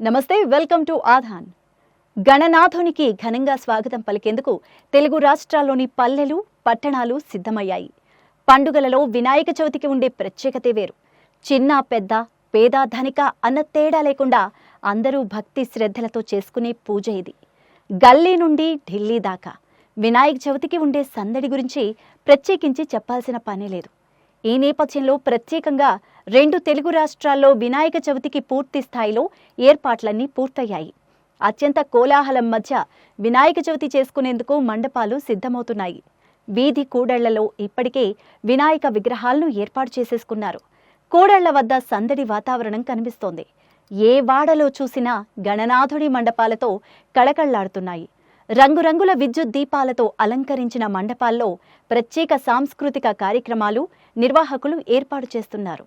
నమస్తే welcome to ఆధాన్. గణనాథునికి ఘనంగా స్వాగతం పలికేందుకు తెలుగు రాష్ట్రాల్లోని పల్లెలు పట్టణాలు సిద్ధమయ్యాయి. పండుగలలో వినాయక చవితికి ఉండే ప్రత్యేకతే వేరు. చిన్న పెద్ద పేద ధనిక అన్న తేడా లేకుండా అందరూ భక్తి శ్రద్ధలతో చేసుకునే పూజ ఇది. గల్లీ నుండి ఢిల్లీ దాకా వినాయక చవితికి ఉండే సందడి గురించి ప్రత్యేకించి చెప్పాల్సిన పని లేదు. ఈ నేపథ్యంలో ప్రత్యేకంగా రెండు తెలుగు రాష్ట్రాల్లో వినాయక చవితికి పూర్తి స్థాయిలో ఏర్పాట్లన్నీ పూర్తయ్యాయి. అత్యంత కోలాహలం మధ్య వినాయక చవితి చేసుకునేందుకు మండపాలు సిద్ధమవుతున్నాయి. వీధి కూడళ్ళలో ఇప్పటికే వినాయక విగ్రహాలను ఏర్పాటు చేసేసుకున్నారు. కూడళ్ళ వద్ద సందడి వాతావరణం కనిపిస్తోంది. ఏ వాడలో చూసినా గణనాథుడి మండపాలతో కళకళ్ళాడుతున్నాయి. రంగురంగుల విద్యుత్ దీపాలతో అలంకరించిన మండపాల్లో ప్రత్యేక సాంస్కృతిక కార్యక్రమాలు నిర్వాహకులు ఏర్పాటు చేస్తున్నారు.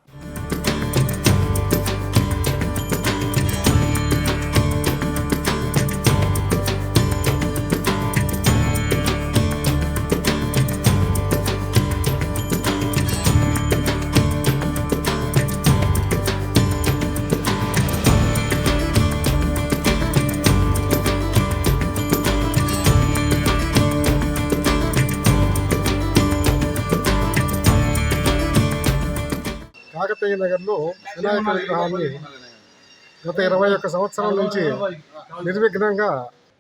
కాకతీయ నగర్లో వినాయక విగ్రహాన్ని గత ఇరవై ఒక్క సంవత్సరాల నుంచి నిర్విఘ్నంగా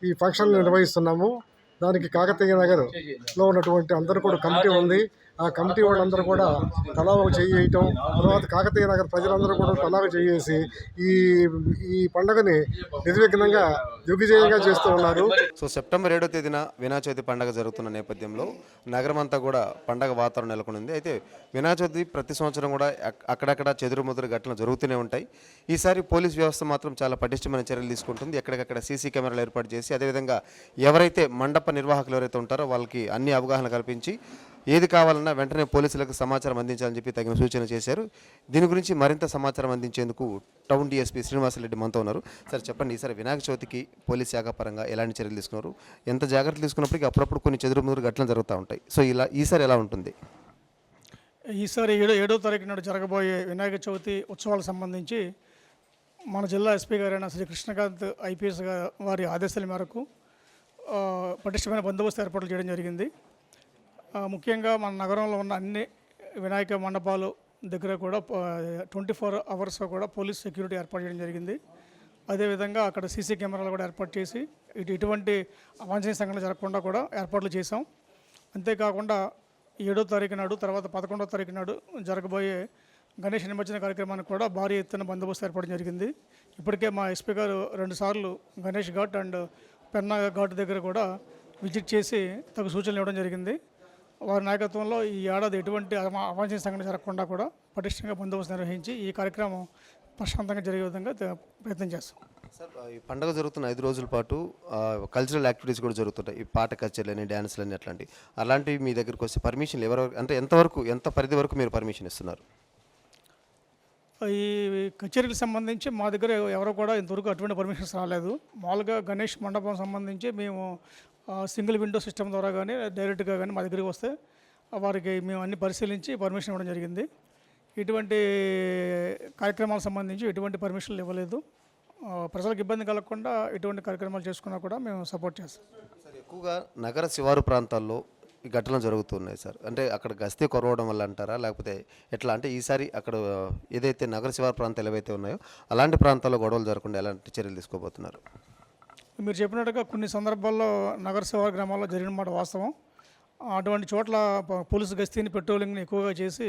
ఈ ఫంక్షన్ నిర్వహిస్తున్నాము. దానికి కాకతీయ నగర్లో ఉన్నటువంటి అందరూ కూడా కమిటీ ఉంది. ఆ కమిటీ వాళ్ళందరూ కూడా తలా ఒక చెయ్యి వేయటం తర్వాత కాకతీయ నగర్ ప్రజలందరూ కూడా తలా చేసి ఈ ఈ పండుగని నిర్విఘ్నంగా దిగ్విజయంగా చేస్తూ ఉన్నారు. సో సెప్టెంబర్ ఏడో తేదీన వినాయక చవితి పండగ జరుగుతున్న నేపథ్యంలో నగరం అంతా కూడా పండగ వాతావరణం నెలకొనింది. అయితే వినాయక చవితి ప్రతి సంవత్సరం కూడా అక్కడక్కడ చెదురుముదురు ఘటనలు జరుగుతూనే ఉంటాయి. ఈసారి పోలీస్ వ్యవస్థ మాత్రం చాలా పటిష్టమైన చర్యలు తీసుకుంటుంది. ఎక్కడికక్కడ సీసీ కెమెరాలు ఏర్పాటు చేసి అదేవిధంగా ఎవరైతే మండప నిర్వాహకులు ఎవరైతే ఉంటారో వాళ్ళకి అన్ని అవగాహన కల్పించి ఏది కావాలన్నా వెంటనే పోలీసులకు సమాచారం అందించాలని చెప్పి తగిన సూచన చేశారు. దీని గురించి మరింత సమాచారం అందించేందుకు టౌన్ డిఎస్పీ శ్రీనివాసరెడ్డి మనతో ఉన్నారు. సార్ చెప్పండి ఈసారి వినాయక చవితికి పోలీస్ శాఖ పరంగా ఎలాంటి చర్యలు తీసుకున్నారు? ఎంత జాగ్రత్తలు తీసుకున్నప్పటికీ అప్పుడప్పుడు కొన్ని చెదురుముదురు ఘటనలు జరుగుతూ ఉంటాయి. సో ఇలా ఈసారి ఎలా ఉంటుంది? ఈసారి ఏడో ఏడో తారీఖు నాడు జరగబోయే వినాయక చవితి ఉత్సవాలకు సంబంధించి మన జిల్లా ఎస్పీ గారైన శ్రీ కృష్ణకాంత్ ఐపీఎస్ గారి వారి ఆదేశాల మేరకు పటిష్టమైన బందోబస్తు ఏర్పాట్లు చేయడం జరిగింది. ముఖ్యంగా మన నగరంలో ఉన్న అన్ని వినాయక మండపాలు దగ్గర కూడా ట్వంటీ ఫోర్ అవర్స్ కూడా పోలీస్ సెక్యూరిటీ ఏర్పాటు చేయడం జరిగింది. అదేవిధంగా అక్కడ సీసీ కెమెరాలు కూడా ఏర్పాటు చేసి ఇటు ఇటువంటి అవాంఛనీయ సంఘటనలు జరగకుండా కూడా ఏర్పాట్లు చేశాం. అంతేకాకుండా ఏడో తారీఖు నాడు తర్వాత పదకొండో తారీఖు నాడు జరగబోయే గణేష్ నిమజ్జన కార్యక్రమానికి కూడా భారీ ఎత్తున బందోబస్తు ఏర్పడడం జరిగింది. ఇప్పటికే మా ఎస్పీ గారు రెండుసార్లు గణేష్ ఘాట్ అండ్ పెన్నా ఘాట్ దగ్గర కూడా విజిట్ చేసి తగు సూచనలు ఇవ్వడం జరిగింది. వారి నాయకత్వంలో ఈ ఏడాది ఎటువంటి అవ- అవాంఛనీయ సంఘటన జరగకుండా కూడా పటిష్టంగా బందోబస్తు నిర్వహించి ఈ కార్యక్రమం ప్రశాంతంగా జరిగే విధంగా ప్రయత్నం చేస్తాం. సార్ ఈ పండగ జరుగుతున్న ఐదు రోజుల పాటు కల్చరల్ యాక్టివిటీస్ కూడా జరుగుతుంటాయి. ఈ పాట కచేరీలని డ్యాన్స్లని అట్లాంటివి అలాంటివి మీ దగ్గరికి వస్తే పర్మిషన్లు ఎవరు అంటే ఎంతవరకు ఎంత పరిధి వరకు మీరు పర్మిషన్ ఇస్తున్నారు? ఈ కచేరీకి సంబంధించి మా దగ్గర ఎవరు కూడా ఇంతవరకు అటువంటి పర్మిషన్స్ రాలేదు. మామూలుగా గణేష్ మండపం సంబంధించి మేము సింగిల్ విండో సిస్టమ్ ద్వారా కానీ డైరెక్ట్గా కానీ మా దగ్గరికి వస్తే వారికి మేము అన్ని పరిశీలించి పర్మిషన్ ఇవ్వడం జరిగింది. ఇటువంటి కార్యక్రమాలకు సంబంధించి ఎటువంటి పర్మిషన్లు ఇవ్వలేదు. ప్రజలకు ఇబ్బంది కలగకుండా ఎటువంటి కార్యక్రమాలు చేసుకున్నా కూడా మేము సపోర్ట్ చేస్తాం. సార్ ఎక్కువగా నగర శివారు ప్రాంతాల్లో ఈ ఘటనలు జరుగుతున్నాయి సార్. అంటే అక్కడ గస్తీ కొరవడం వల్ల అంటారా? లేకపోతే ఎట్లా? అంటే ఈసారి అక్కడ ఏదైతే నగర శివారు ప్రాంతాలు ఏవైతే ఉన్నాయో అలాంటి ప్రాంతాల్లో గొడవలు జరగకుండా ఎలాంటి చర్యలు తీసుకోబోతున్నారు? మీరు చెప్పినట్టుగా కొన్ని సందర్భాల్లో నగర శివారు గ్రామాల్లో జరిగిన మాట వాస్తవం. అటువంటి చోట్ల పోలీసు గస్తీని పెట్రోలింగ్ని ఎక్కువగా చేసి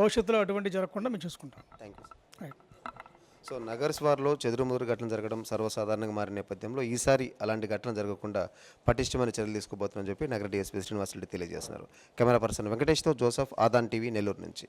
భవిష్యత్తులో అటువంటి జరగకుండా మేము చూసుకుంటాం. థ్యాంక్ యూ సో నగర్ శివార్లో చెదురుముదురు ఘటన జరగడం సర్వసాధారణంగా మారిన నేపథ్యంలో ఈసారి అలాంటి ఘటన జరగకుండా పటిష్టమైన చర్యలు తీసుకోబోతుందని చెప్పి నగర డిఎస్పీ శ్రీనివాసరెడ్డి తెలియజేస్తున్నారు. కెమెరా పర్సన్ వెంకటేష్తో జోసఫ్ ఆదాన్ టీవీ నెల్లూరు నుంచి.